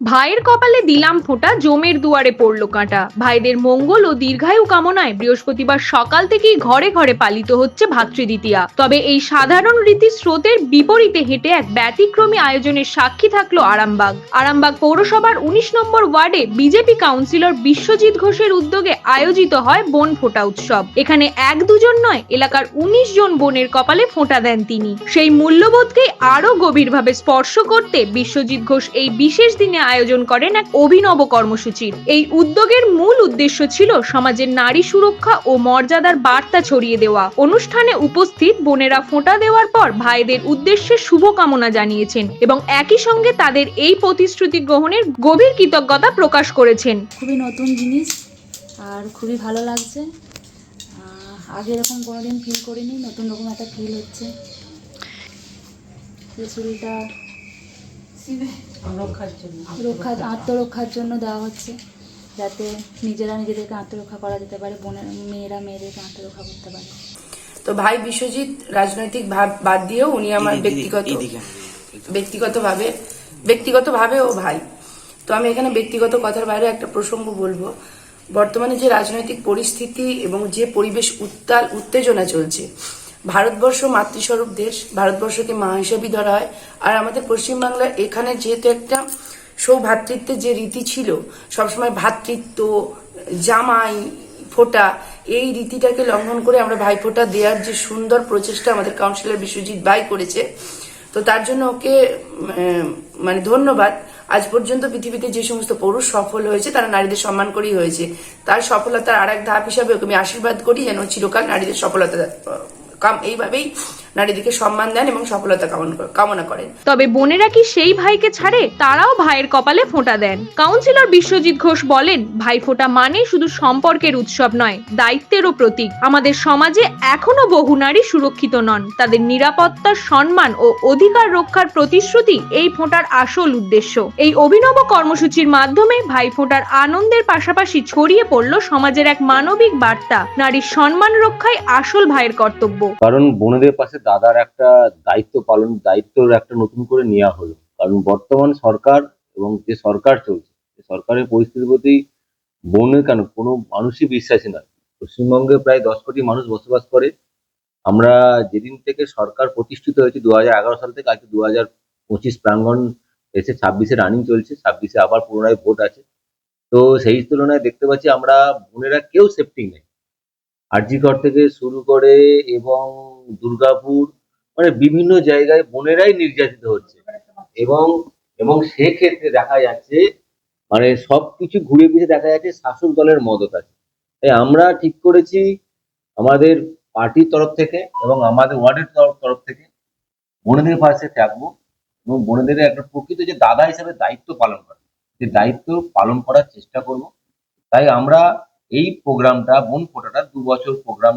ভাইয়ের কপালে দিলাম ফোঁটা, জমের দুয়ারে পড়ল কাঁটা। ভাইদের মঙ্গল ও দীর্ঘায়ু কামনায় বৃহস্পতিবার সকাল থেকেই ঘরে ঘরে পালিত হচ্ছে ভাতৃদ্বিতীয়া তবে এই সাধারণ রীতি স্রোতের বিপরীতে হেঁটে এক ব্যতিক্রমী আয়োজনের সাক্ষী থাকল আরামবাগ। আরামবাগ পৌরসভার উনিশ নম্বর ওয়ার্ডে বিজেপি কাউন্সিলর বিশ্বজিৎ ঘোষের উদ্যোগে আয়োজিত হয় বন ফোঁটা উৎসব। এখানে এক দুজন নয়, এলাকার উনিশ জন বোনের কপালে ফোঁটা দেন তিনি। সেই মূল্যবোধকে আরও গভীরভাবে স্পর্শ করতে বিশ্বজিৎ ঘোষ এই বিশেষ দিনে আয়োজন করেন এক অভিনব কর্মসূচির এই উদ্যোগের মূল উদ্দেশ্য ছিল সমাজের নারী সুরক্ষা ও মর্যাদার বার্তা ছড়িয়ে দেওয়া। অনুষ্ঠানে উপস্থিত বোনেরা ফোঁটা দেওয়ার পর ভাইদের উদ্দেশ্যে শুভকামনা জানিয়েছেন এবং একই সঙ্গে তাদের এই প্রতিশ্রুতি গ্রহণের গভীর কৃতজ্ঞতা প্রকাশ করেছেন। খুবই নতুন জিনিস আর খুবই ভালো লাগছে। আগে এরকম কোনোদিন ফিল করিনি, নতুন রকম একটা ফিল হচ্ছে। ছুরিটা রক্ষা আত্মরক্ষার জন্য দেওয়া হচ্ছে যাতে নিজেরা নিজেদেরকে আত্মরক্ষা করা যেতে পারে বোনের মেয়েরা মেয়েদেরকে আত্মরক্ষা করতে পারে। তো ভাই বিশ্বজিৎ রাজনৈতিক ভাব বাদ দিয়েও উনি আমার ব্যক্তিগত ব্যক্তিগতভাবে ব্যক্তিগতভাবে ও ভাই। তো আমি এখানে ব্যক্তিগত কথার বাইরে একটা প্রসঙ্গ বলব। বর্তমানে যে রাজনৈতিক পরিস্থিতি এবং যে পরিবেশ উত্তাল উত্তেজনা চলছে ভারতবর্ষ মাতৃস্বরূপ দেশ, ভারতবর্ষকে মা হিসেবেই ধরা হয়। আর আমাদের পশ্চিমবাংলার এখানে যেহেতু একটা সৌভাতৃত্বের যে রীতি ছিল, সবসময় ভ্রাতৃত্ব জামাই, ফোঁটা, এই রীতিটাকে লঙ্ঘন করে আমরা ভাইফোঁটা দেওয়ার যে সুন্দর প্রচেষ্টা আমাদের কাউন্সিলর বিশ্বজিৎ ভাই করেছে, তো তার জন্য ওকে মানে ধন্যবাদ। আজ পর্যন্ত পৃথিবীতে যে সমস্ত পুরুষ সফল হয়েছে, তারা নারীদের সম্মান করেই হয়েছে। তার সফলতার আর এক ধাপ হিসাবে ওকে আমি আশীর্বাদ করি যেন চিরকাল নারীদের সফলতা এইভাবেই নারীদেরকে সম্মান দেন এবং সফলতা কামনা- করেন। তবে বোনেরা কি সেই ভাইকে ছাড়ে? তারাও ভাইয়ের কপালে ফোঁটা দেন। কাউন্সিলর বিশ্বজিৎ ঘোষ বলেন ভাই ফোঁটা মানে শুধু সম্পর্কের উৎসব নয় দায়িত্বেরও প্রতীক। আমাদের সমাজে এখনও বহু নারী সুরক্ষিত নন। তাদের নিরাপত্তার সম্মান ও অধিকার রক্ষার প্রতিশ্রুতি এই ফোঁটার আসল উদ্দেশ্য। এই অভিনব কর্মসূচির মাধ্যমে ভাই ফোঁটার আনন্দের পাশাপাশি ছড়িয়ে পড়ল সমাজের এক মানবিক বার্তা। নারীর সম্মান রক্ষাই আসল ভাইয়ের কর্তব্য। কারণ বোনেদের পাশে দাদার একটা দায়িত্ব পালন, দায়িত্বর একটা নতুন করে নেওয়া হলো। কারণ বর্তমান সরকার এবং যে সরকার চলছে সরকারের পরিস্থিতির প্রতি বোনের কেন কোনো মানুষই বিশ্বাসী নয়। পশ্চিমবঙ্গে প্রায় দশ কোটি মানুষ বসবাস করে। আমরা যেদিন থেকে সরকার প্রতিষ্ঠিত হয়েছে দু হাজার এগারো সাল থেকে আজকে দু হাজার পঁচিশ প্রাঙ্গণ এসে ছাব্বিশে রানিং চলছে, ছাব্বিশে আবার পুনরায় ভোট আছে। তো সেই তুলনায় দেখতে পাচ্ছি আমরা বোনেরা কেউ সেফটি নেই। আরজিকর থেকে শুরু করে এবং দুর্গাপুর মানে বিভিন্ন জায়গায় বোনেরাই নির্যাতিত হচ্ছে। এবং এবং সেক্ষেত্রে দেখা যাচ্ছে মানে সবকিছু ঘুরে ফিরে দেখা যাচ্ছে শাসক দলের মদত আছে। তাই আমরা ঠিক করেছি আমাদের পার্টির তরফ থেকে এবং আমাদের ওয়ার্ডের তরফ থেকে বোনেদের পাশে থাকব এবং বোনেদের একটা প্রকৃত যে দাদা হিসেবে দায়িত্ব পালন করা। সে দায়িত্ব পালন করার চেষ্টা করব। তাই আমরা এই প্রোগ্রামটা, বোন ফোটাটা দু বছর প্রোগ্রাম